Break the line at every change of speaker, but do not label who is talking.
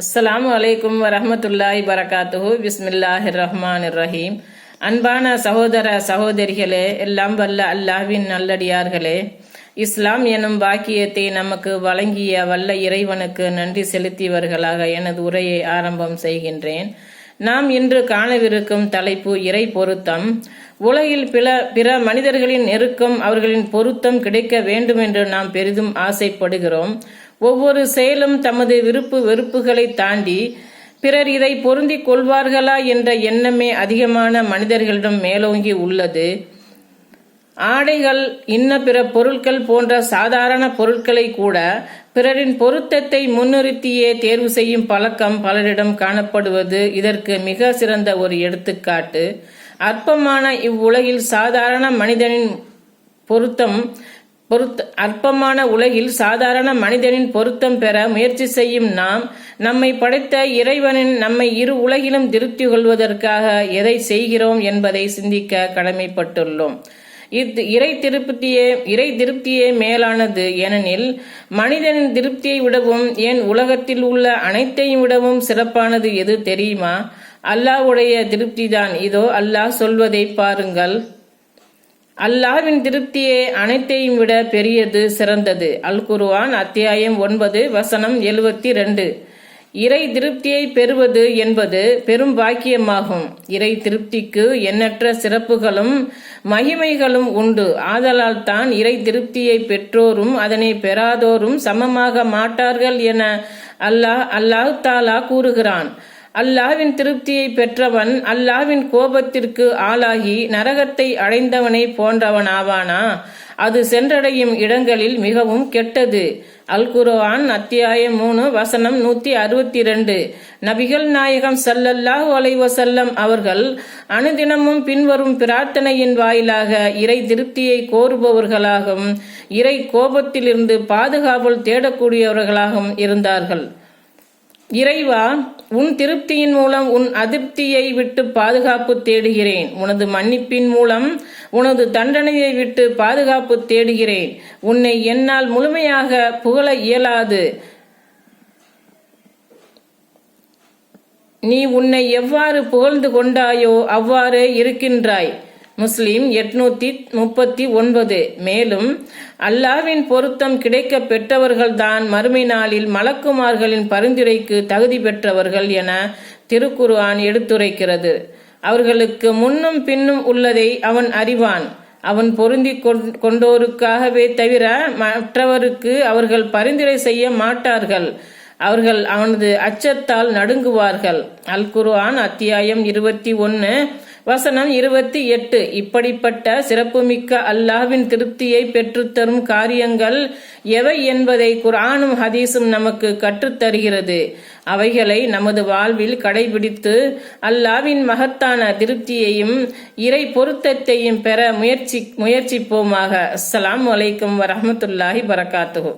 அஸ்ஸலாமு அலைக்கும் வரஹமத்துல்லாஹி வரகாத்துஹு. பிஸ்மில்லாஹிர் ரஹ்மான் ரஹீம் அன்பான சகோதர சகோதரிகளே எல்லாம் வல்ல அல்லாஹ்வின் நல்லடியார்களே இஸ்லாம் எனும் பாக்கியத்தை நமக்கு வழங்கிய வல்ல இறைவனுக்கு நன்றி செலுத்தியவர்களாக எனது உரையை ஆரம்பம் செய்கின்றேன். நாம் இன்று காணவிருக்கும் தலைப்பு இறை பொருத்தம். உலகில் பிற பிற மனிதர்களின் நெருக்கம் அவர்களின் பொருத்தம் கிடைக்க வேண்டும் என்று நாம் பெரிதும் ஆசைப்படுகிறோம். ஒவ்வொரு செயலும் தமது விருப்பு வெறுப்புகளை தாண்டி பிறர் இதை பொருந்திக் கொள்வார்களா என்ற எண்ணமே அதிகமான மனிதர்களிடம் மேலோங்கி உள்ளது. ஆடைகள் இன்ன பிற பொருட்கள் போன்ற சாதாரண பொருட்களை கூட பிறரின் பொருத்தத்தை முன்னிறுத்தியே தேர்வு செய்யும் பழக்கம் பலரிடம் காணப்படுவது இதற்கு மிக சிறந்த ஒரு எடுத்துக்காட்டு. அற்பமான இவ்வுலகில் சாதாரண மனிதனின் பொருத்தம் பொருத்த அற்பமான உலகில் சாதாரண மனிதனின் பொருத்தம் பெற முயற்சி செய்யும் நாம் நம்மை படைத்த இறைவனின் நம்மை இரு உலகிலும் திருப்தி கொள்வதற்காக எதை செய்கிறோம் என்பதை சிந்திக்க கடமைப்பட்டுள்ளோம். இது இறை திருப்தியே இறை திருப்தியே மேலானது ஏனெனில் மனிதனின் திருப்தியை விடவும் ஏன் உலகத்தில் உள்ள அனைத்தையும் விடவும் சிறப்பானது எது தெரியுமா? அல்லாஹ்வுடைய திருப்திதான். இதோ அல்லாஹ் சொல்வதை பாருங்கள். அல்லாவின் திருப்தியே அனைத்தையும் விட பெரியது சிறந்தது. அல் குருவான் அத்தியாயம் ஒன்பது வசனம் எழுபத்தி ரெண்டு. இறை திருப்தியை பெறுவது என்பது பெரும் பாக்கியமாகும். இறை திருப்திக்கு எண்ணற்ற சிறப்புகளும் மகிமைகளும் உண்டு. ஆதலால் தான் இறை திருப்தியை பெற்றோரும் அதனை பெறாதோரும் சமமாக மாட்டார்கள் என அல்லாஹ் அல்லாஹ் தாலா கூறுகிறான். அல்லாவின் திருப்தியை பெற்றவன் அல்லாவின் கோபத்திற்கு ஆளாகி நரகத்தை அடைந்தவனை போன்றவனாவானா? அது சென்றடையும் இடங்களில் மிகவும் கெட்டது. அல் குர்ஆன் அத்தியாயம் மூணு வசனம் நூத்தி அறுபத்தி ரெண்டு நபிகள் நாயகம் சல்லல்லாஹ் செல்லம் அவர்கள் அனுதினமும் பின்வரும் பிரார்த்தனையின் வாயிலாக இறை திருப்தியை கோருபவர்களாகவும் இறை கோபத்திலிருந்து பாதுகாவல் தேடக்கூடியவர்களாகவும் இருந்தார்கள். இறைவா உன் திருப்தியின் மூலம் உன் அதிருப்தியை விட்டு பாதுகாப்பு தேடுகிறேன். உனது மன்னிப்பின் மூலம் உனது தண்டனையை விட்டு பாதுகாப்பு தேடுகிறேன். உன்னை என்னால் முழுமையாக புகழ இயலாது. நீ உன்னை எவ்வாறு புகழ்ந்து கொண்டாயோ அவ்வாறே இருக்கின்றாய். முஸ்லீம் எட்நூத்தி முப்பத்தி ஒன்பது. மேலும் அல்லாவின் பொருத்தம் கிடைக்க பெற்றவர்கள்தான் மறுமை நாளில் மலக்குமார்களின் பரிந்துரைக்கு தகுதி பெற்றவர்கள் என திருக்குர்ஆன் எடுத்துரைக்கிறது. அவர்களுக்கு முன்னும் பின்னும் உள்ளதை அவன் அறிவான். அவன் பொருந்தி கொண்டோருக்காகவே தவிர மற்றவருக்கு அவர்கள் பரிந்துரை செய்ய மாட்டார்கள். அவர்கள் அவனது அச்சத்தால் நடுங்குவார்கள். அல் குர்ஆன் அத்தியாயம் இருபத்தி ஒன்னு. வசனம் இருபத்தி எட்டு. இப்படிப்பட்ட சிறப்புமிக்க அல்லாவின் திருப்தியை பெற்றுத்தரும் காரியங்கள் எவை என்பதை குரானும் ஹதீஸும் நமக்கு கற்றுத்தருகிறது. அவைகளை நமது வாழ்வில் கடைபிடித்து அல்லாவின் மகத்தான திருப்தியையும் இறை பொருத்தத்தையும் பெற முயற்சி முயற்சிப்போமாக. அஸ்லாம் வலைக்கம் வரமத்துல்லாஹி வரகாத்துகோ